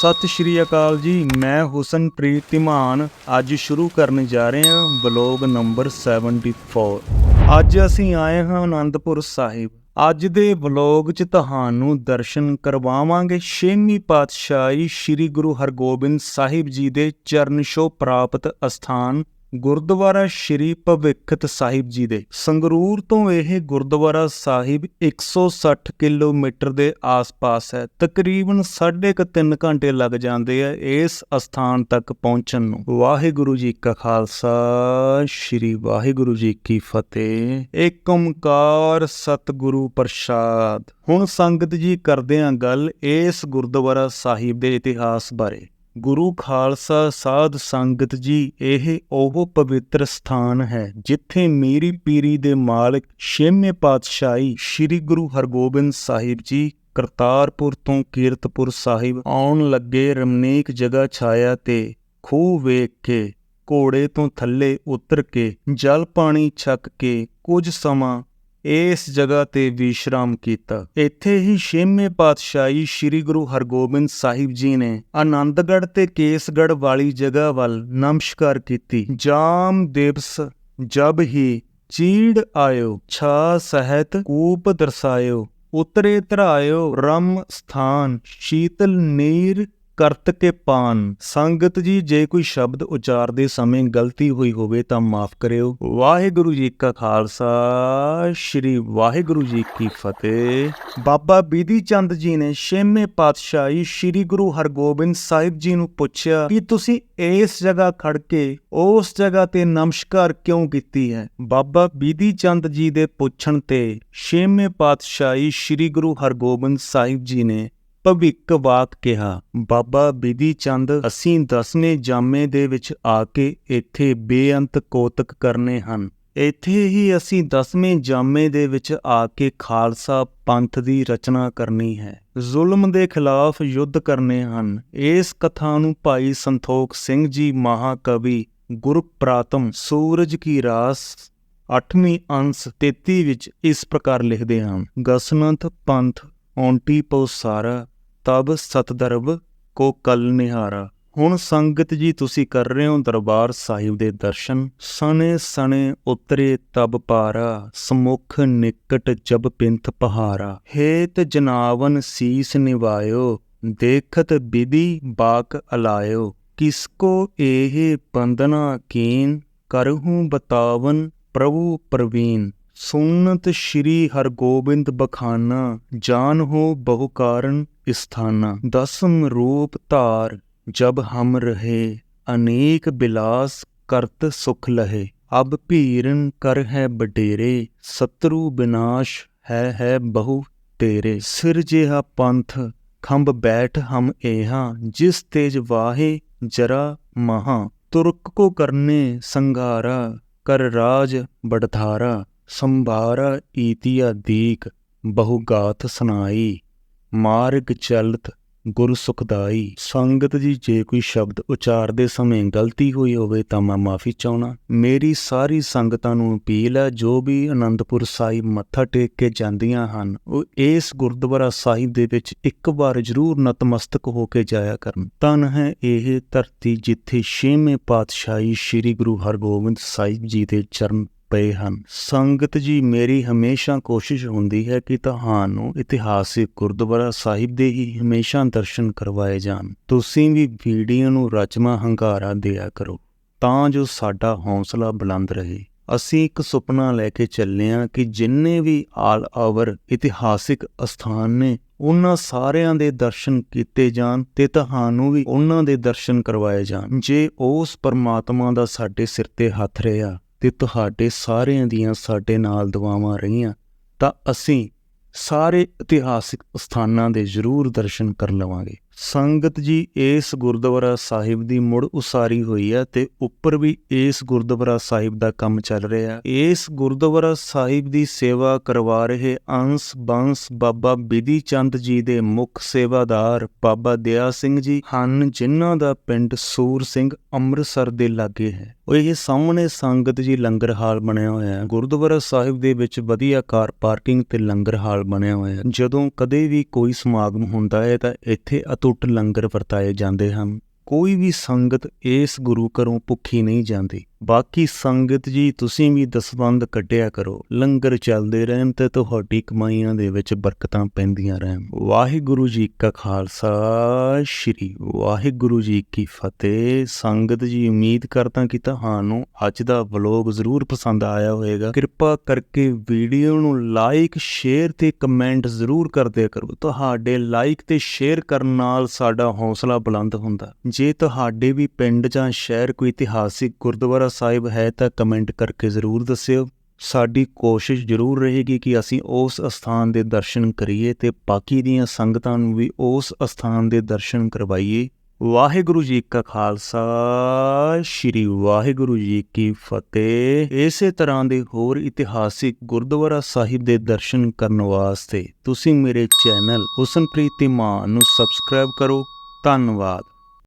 ਸਤਿ ਸ਼੍ਰੀ ਅਕਾਲ ਜੀ, ਮੈਂ ਹੁਸਨਪ੍ਰੀਤ ਧੀਮਾਨ। ਅੱਜ ਸ਼ੁਰੂ ਕਰਨ ਜਾ ਰਹੇ ਹਾਂ ਵਲੋਗ ਨੰਬਰ 74 ਅੱਜ ਅਸੀਂ ਆਏ ਹਾਂ ਆਨੰਦਪੁਰ ਸਾਹਿਬ। ਅੱਜ ਦੇ ਵਲੋਗ 'ਚ ਤੁਹਾਨੂੰ ਦਰਸ਼ਨ ਕਰਵਾਵਾਂਗੇ। ਛੇਵੀਂ ਪਾਤਸ਼ਾਹੀ ਸ੍ਰੀ ਗੁਰੂ ਹਰਗੋਬਿੰਦ ਸਾਹਿਬ ਜੀ ਦੇ ਚਰਨ ਛੋਹ ਪ੍ਰਾਪਤ ਅਸਥਾਨ ਗੁਰਦੁਆਰਾ ਸ਼੍ਰੀ ਭਵਿੱਖਤ ਸਾਹਿਬ ਜੀ ਦੇ ਸੰਗਰੂਰ ਤੋਂ ਇਹ ਗੁਰਦੁਆਰਾ ਸਾਹਿਬ 160 ਕਿਲੋਮੀਟਰ ਦੇ ਆਸ-ਪਾਸ ਹੈ। ਤਕਰੀਬਨ 3.5 ਘੰਟੇ ਲੱਗ ਜਾਂਦੇ ਆ ਇਸ ਅਸਥਾਨ ਤੱਕ ਪਹੁੰਚਣ ਨੂੰ। ਵਾਹਿਗੁਰੂ ਜੀ ਕਾ ਖਾਲਸਾ, ਸ਼੍ਰੀ ਵਾਹਿਗੁਰੂ ਜੀ ਕੀ ਫਤਿਹ। ਏਕ ਓੰਕਾਰ ਸਤਿਗੁਰੂ ਪ੍ਰਸਾਦ। ਹੁਣ ਸੰਗਤ ਜੀ ਕਰਦੇ ਆਂ ਗੱਲ ਇਸ ਗੁਰਦੁਆਰਾ ਸਾਹਿਬ ਦੇ ਇਤਿਹਾਸ ਬਾਰੇ। ਗੁਰੂ ਖਾਲਸਾ ਸਾਧ ਸੰਗਤ ਜੀ, ਇਹ ਉਹ ਪਵਿੱਤਰ ਸਥਾਨ ਹੈ ਜਿੱਥੇ ਮੀਰੀ ਪੀਰੀ ਦੇ ਮਾਲਕ ਛੇਵੇਂ ਪਾਤਸ਼ਾਹੀ ਸ੍ਰੀ ਗੁਰੂ ਹਰਗੋਬਿੰਦ ਸਾਹਿਬ ਜੀ ਕਰਤਾਰਪੁਰ ਤੋਂ ਕੀਰਤਪੁਰ ਸਾਹਿਬ ਆਉਣ ਲੱਗੇ, ਰਮਨੀਕ ਜਗ੍ਹਾ ਛਾਇਆ ਤੇ ਖੂਹ ਵੇਖ ਕੇ ਘੋੜੇ ਤੋਂ ਥੱਲੇ ਉਤਰ ਕੇ ਜਲ ਪਾਣੀ ਛਕ ਕੇ ਕੁਝ ਸਮਾਂ ਇਸ ਜਗ੍ਹਾ ਤੇ ਵਿਸ਼ਰਾਮ ਕੀਤਾ। ਇੱਥੇ ਹੀ ਛੇਵੇਂ ਪਾਤਸ਼ਾਹੀ ਸ੍ਰੀ ਗੁਰੂ ਹਰਗੋਬਿੰਦ ਸਾਹਿਬ ਜੀ ਨੇ ਆਨੰਦਗੜ੍ਹ ਤੇ ਕੇਸਗੜ੍ਹ ਵਾਲੀ ਜਗ੍ਹਾ ਵੱਲ ਨਮਸਕਾਰ ਕੀਤੀ। ਜਾਮ ਦਿਵਸ, ਜਬ ਹੀ ਚੀੜ ਆਇਓ, ਛਾ ਸਹਿਤ ਕੂਪ ਦਰਸਾਇਓ, ਉਤਰੇ ਧਰਾਇਓ ਰਮ ਸਥਾਨ, ਸ਼ੀਤਲ ਨੀਰ ਕਰਤ ਕੇ ਪਾਨ। ਸੰਗਤ ਜੀ, ਜੇ ਕੋਈ ਸ਼ਬਦ ਉਚਾਰਦੇ ਸਮੇਂ ਗਲਤੀ ਹੋਈ ਹੋਵੇ ਤਾਂ ਮਾਫ ਕਰਿਓ। ਵਾਹਿਗੁਰੂ ਜੀ ਕਾ ਖਾਲਸਾ, ਸ੍ਰੀ ਵਾਹਿਗੁਰੂ ਜੀ ਕੀ ਫਤਿਹ। ਬਾਬਾ ਬੀਦੀ ਚੰਦ ਜੀ ਨੇ ਛੇਵੇਂ ਪਾਤਸ਼ਾਹੀ ਸ੍ਰੀ ਗੁਰੂ ਹਰਗੋਬਿੰਦ ਸਾਹਿਬ ਜੀ ਨੂੰ ਪੁੱਛਿਆ ਕਿ ਤੁਸੀਂ ਇਸ ਜਗ੍ਹਾ ਖੜ ਕੇ ਉਸ ਜਗ੍ਹਾ ਤੇ ਨਮਸਕਾਰ ਕਿਉਂ ਕੀਤੀ ਹੈ? ਬਾਬਾ ਬੀਦੀ ਚੰਦ ਜੀ ਦੇ ਪੁੱਛਣ ਤੇ ਛੇਵੇਂ ਪਾਤਸ਼ਾਹੀ ਸ੍ਰੀ ਗੁਰੂ ਹਰਗੋਬਿੰਦ ਸਾਹਿਬ ਜੀ ਨੇ ਭਵਿੱਖ ਵਾਕ ਕਿਹਾ, ਬਾਬਾ ਬਿਧੀ ਚੰਦ, ਅਸੀਂ ਦਸਵੇਂ ਜਾਮੇ ਦੇ ਵਿੱਚ ਆ ਕੇ ਇੱਥੇ ਬੇਅੰਤ ਕੋਤਕ ਕਰਨੇ ਹਨ। ਇੱਥੇ ਹੀ ਅਸੀਂ ਦਸਵੇਂ ਜਾਮੇ ਦੇ ਵਿੱਚ ਆ ਕੇ ਖਾਲਸਾ ਪੰਥ ਦੀ ਰਚਨਾ ਕਰਨੀ ਹੈ। ਜ਼ੁਲਮ ਦੇ ਖਿਲਾਫ ਯੁੱਧ ਕਰਨੇ ਹਨ। ਇਸ ਕਥਾ ਨੂੰ ਭਾਈ ਸੰਤੋਖ ਸਿੰਘ ਜੀ ਮਹਾਕਵੀ ਗੁਰਪ੍ਰਾਤਮ ਸੂਰਜ ਕੀ ਰਾਸ 8ਵੀਂ ਅੰਸ 33 ਵਿੱਚ ਇਸ ਪ੍ਰਕਾਰ ਲਿਖਦੇ ਹਨ, ਗਸਨੰਤ ਪੰਥ ਔਂਟੀ ਪਉਸਾਰਾ ਤਬ ਸਤਦਰਬ ਕੋ ਕਲ ਨਿਹਾਰਾ। ਹੁਣ ਸੰਗਤ ਜੀ ਤੁਸੀਂ ਕਰ ਰਹੇ ਹੋ ਦਰਬਾਰ ਸਾਹਿਬ ਦੇ ਦਰਸ਼ਨ। ਸਣੇ ਸਣੇ ਉਤਰੇ ਤਬ ਪਾਰਾ, ਸਮੁਖ ਨਿਕਟ ਜਬ ਪਿੰਥ ਪਹਾਰਾ। ਹੇਤ ਜਨਾਵਨ ਸੀਸ ਨਿਵਾਇਓ, ਦੇਖਤ ਬਿਧੀ ਬਾਕ ਅਲਾਇਓ। ਕਿਸਕੋ ਇਹ ਬੰਦਨਾ ਕੀਨ, ਕਰਹੂੰ ਬਤਾਵਨ ਪ੍ਰਭੂ ਪ੍ਰਵੀਨ। ਸੁਨਤ ਸ਼੍ਰੀ ਹਰਗੋਬਿੰਦ ਬਖਾਨਾ, ਜਾਨ ਹੋ ਬਹੁ ਕਾਰਨ ਸਥਾਨਾ। ਦਸਮ ਰੂਪ ਧਾਰ, ਜਬ ਹਮ ਰਹੇ, ਅਨੇਕ ਬਿਲਾਸ ਕਰਤ ਸੁਖ ਲਹੇ। ਅਬ ਭੀਰਨ ਕਰ ਹੈ ਬਡੇਰੇ, ਸਤਰੂ ਬਿਨਾਸ਼ ਹੈ ਹੈ ਬਹੁ ਤੇਰੇ। ਸਿਰ ਜਿਹਾ ਪੰਥ, ਖੰਭ ਬੈਠ ਹਮ ਏਹਾਂ, ਜਿਸ ਤੇਜ ਵਾਹੇ ਜਰਾ ਮਹਾ। ਤੁਰਕ ਕੋ ਕਰਨੇ ਸੰਘਾਰਾ, ਕਰ ਰਾਜ ਬੜਧਾਰਾ ਸੰਭਾਰਾ ਈਤੀਆ ਦੀਕ, ਬਹੁ ਗਾਥ ਸੁਨਾਈ ਮਾਰਗ ਚਲਤ ਗੁਰ ਸੁਖਦਾਈ। ਸੰਗਤ ਜੀ, ਜੇ ਕੋਈ ਸ਼ਬਦ ਉਚਾਰਦੇ ਸਮੇਂ ਗਲਤੀ ਹੋਈ ਹੋਵੇ ਤਾਂ ਮੈਂ ਮਾਫੀ ਚਾਹਣਾ ਮੇਰੀ ਸਾਰੀ ਸੰਗਤਾਂ ਨੂੰ ਅਪੀਲ ਹੈ, ਜੋ ਵੀ ਆਨੰਦਪੁਰ ਸਾਹਿਬ ਮੱਥਾ ਟੇਕ ਕੇ ਜਾਂਦੀਆਂ ਹਨ, ਉਹ ਇਸ ਗੁਰਦੁਆਰਾ ਸਾਹਿਬ ਦੇ ਵਿੱਚ ਇੱਕ ਵਾਰ ਜ਼ਰੂਰ ਨਤਮਸਤਕ ਹੋ ਕੇ ਜਾਇਆ ਕਰਨ। ਤਨ ਹੈ ਇਹ ਧਰਤੀ ਜਿੱਥੇ ਛੇਵੇਂ ਪਾਤਸ਼ਾਹੀ ਸ੍ਰੀ ਗੁਰੂ ਹਰਗੋਬਿੰਦ ਸਾਹਿਬ ਜੀ ਦੇ ਚਰਨ ਪਏ ਹਨ। ਸੰਗਤ ਜੀ, ਮੇਰੀ ਹਮੇਸ਼ਾ ਕੋਸ਼ਿਸ਼ ਹੁੰਦੀ ਹੈ ਕਿ ਤੁਹਾਨੂੰ ਇਤਿਹਾਸਿਕ ਗੁਰਦੁਆਰਾ ਸਾਹਿਬ ਦੇ ਹੀ ਹਮੇਸ਼ਾ ਦਰਸ਼ਨ ਕਰਵਾਏ ਜਾਣ। ਤੁਸੀਂ ਵੀ ਵੀਡੀਓ ਨੂੰ ਰਚਮਾ ਹੰਕਾਰਾ ਦਿਆ ਕਰੋ, ਤਾਂ ਜੋ ਸਾਡਾ ਹੌਸਲਾ ਬੁਲੰਦ ਰਹੇ। ਅਸੀਂ ਇੱਕ ਸੁਪਨਾ ਲੈ ਕੇ ਚੱਲੇ ਹਾਂ ਕਿ ਜਿੰਨੇ ਵੀ ਆਲ ਆਵਰ ਇਤਿਹਾਸਿਕ ਅਸਥਾਨ ਨੇ, ਉਹਨਾਂ ਸਾਰਿਆਂ ਦੇ ਦਰਸ਼ਨ ਕੀਤੇ ਜਾਣ ਤੇ ਤੁਹਾਨੂੰ ਵੀ ਉਹਨਾਂ ਦੇ ਦਰਸ਼ਨ ਕਰਵਾਏ ਜਾਣ। ਜੇ ਉਸ ਪਰਮਾਤਮਾ ਦਾ ਸਾਡੇ ਸਿਰ ਤੇ ਹੱਥ ਰਿਹਾ ਤੇ ਤੁਹਾਡੇ ਸਾਰਿਆਂ ਦੀਆਂ ਸਾਡੇ ਨਾਲ ਦੁਆਵਾਂ ਰਹੀਆਂ, ਤਾਂ ਅਸੀਂ ਸਾਰੇ ਇਤਿਹਾਸਿਕ ਸਥਾਨਾਂ ਦੇ ਜ਼ਰੂਰ ਦਰਸ਼ਨ ਕਰ ਲਵਾਂਗੇ। ਸੰਗਤ ਜੀ, ਇਸ ਗੁਰਦੁਆਰਾ ਸਾਹਿਬ ਦੀ ਮੁੜ ਉਸਾਰੀ ਹੋਈ ਹੈ ਤੇ ਉੱਪਰ ਵੀ ਇਸ ਗੁਰਦੁਆਰਾ ਸਾਹਿਬ ਦਾ ਕੰਮ ਚੱਲ ਰਿਹਾ ਇਸ ਗੁਰਦੁਆਰਾ ਸਾਹਿਬ ਦੀ ਸੇਵਾ ਕਰਵਾ ਰਹੇ ਅੰਸ ਬੰਸ ਬਾਬਾ ਬਿਧੀ ਚੰਦ ਜੀ ਦੇ ਮੁੱਖ ਸੇਵਾਦਾਰ ਬਾਬਾ ਦਿਆ ਸਿੰਘ ਜੀ ਹਨ, ਜਿਨ੍ਹਾਂ ਦਾ ਪਿੰਡ ਸੂਰ ਸਿੰਘ ਅੰਮ੍ਰਿਤਸਰ ਦੇ ਲਾਗੇ ਹੈ। ਉਹ ਇਹ ਸਾਹਮਣੇ ਸੰਗਤ ਜੀ ਲੰਗਰ ਹਾਲ ਬਣਿਆ ਹੋਇਆ ਹੈ। ਗੁਰਦੁਆਰਾ ਸਾਹਿਬ ਦੇ ਵਿੱਚ ਵਧੀਆ ਕਾਰ ਪਾਰਕਿੰਗ ਤੇ ਲੰਗਰ ਹਾਲ ਬਣਿਆ ਹੋਇਆ ਹੈ। ਜਦੋਂ ਕਦੇ ਵੀ ਕੋਈ ਸਮਾਗਮ ਹੁੰਦਾ ਹੈ ਤਾਂ ਇੱਥੇ ਅਟੁੱਟ ਲੰਗਰ ਵਰਤਾਏ ਜਾਂਦੇ ਹਨ। ਕੋਈ ਵੀ ਸੰਗਤ ਇਸ ਗੁਰੂ ਘਰੋਂ ਭੁੱਖੀ ਨਹੀਂ ਜਾਂਦੀ। ਬਾਕੀ ਸੰਗਤ ਜੀ, ਤੁਸੀਂ ਵੀ ਦਸਵੰਦ ਕੱਢਿਆ ਕਰੋ। ਲੰਗਰ ਚੱਲਦੇ ਰਹਿਣ ਤੇ ਤੁਹਾਡੀ ਕਮਾਈਆਂ ਦੇ ਵਿੱਚ ਬਰਕਤਾਂ ਪੈਂਦੀਆਂ ਰਹਿਣ। ਵਾਹਿਗੁਰੂ ਜੀ ਕਾ ਖਾਲਸਾ, ਸ਼੍ਰੀ ਵਾਹਿਗੁਰੂ ਜੀ ਕੀ ਫਤਿਹ। ਸੰਗਤ ਜੀ, ਉਮੀਦ ਕਰਦਾ ਕਿ ਤੁਹਾਨੂੰ ਅੱਜ ਦਾ ਵਲੋਗ ਜ਼ਰੂਰ ਪਸੰਦ ਆਇਆ ਹੋਵੇਗਾ। ਕਿਰਪਾ ਕਰਕੇ ਵੀਡੀਓ ਨੂੰ ਲਾਈਕ, ਸ਼ੇਅਰ ਤੇ ਕਮੈਂਟ ਜ਼ਰੂਰ ਕਰਦੇ ਕਰੋ। ਤੁਹਾਡੇ ਲਾਈਕ ਤੇ ਸ਼ੇਅਰ ਕਰਨ ਨਾਲ ਸਾਡਾ ਹੌਸਲਾ ਬੁਲੰਦ ਹੁੰਦਾ। ਜੇ ਤੁਹਾਡੇ ਵੀ ਪਿੰਡ ਜਾਂ ਸ਼ਹਿਰ ਕੋਈ ਇਤਿਹਾਸਿਕ ਗੁਰਦੁਆਰਾ ਸਾਹਿਬ ਹੈ ਤਾਂ ਕਮੈਂਟ ਕਰਕੇ ਜ਼ਰੂਰ ਦੱਸਿਓ। ਸਾਡੀ ਕੋਸ਼ਿਸ਼ ਜ਼ਰੂਰ ਰਹੇਗੀ ਕਿ ਅਸੀਂ ਉਸ ਅਸਥਾਨ ਦੇ ਦਰਸ਼ਨ ਕਰੀਏ ਤੇ ਬਾਕੀ ਦੀਆਂ ਸੰਗਤਾਂ ਨੂੰ ਵੀ ਉਸ ਅਸਥਾਨ ਦੇ ਦਰਸ਼ਨ ਕਰਵਾਈਏ। ਵਾਹਿਗੁਰੂ ਜੀ ਕਾ ਖਾਲਸਾ, ਸ਼੍ਰੀ ਵਾਹਿਗੁਰੂ ਜੀ ਕੀ ਫਤਿਹ। ਇਸੇ ਤਰ੍ਹਾਂ ਦੇ ਹੋਰ ਇਤਿਹਾਸਿਕ ਗੁਰਦੁਆਰਾ ਸਾਹਿਬ ਦੇ ਦਰਸ਼ਨ ਕਰਨ ਵਾਸਤੇ ਤੁਸੀਂ ਮੇਰੇ ਚੈਨਲ ਹੁਸਨਪ੍ਰੀਤ ਮਾਨ ਨੂੰ ਸਬਸਕ੍ਰਾਈਬ ਕਰੋ। ਧੰਨਵਾਦ।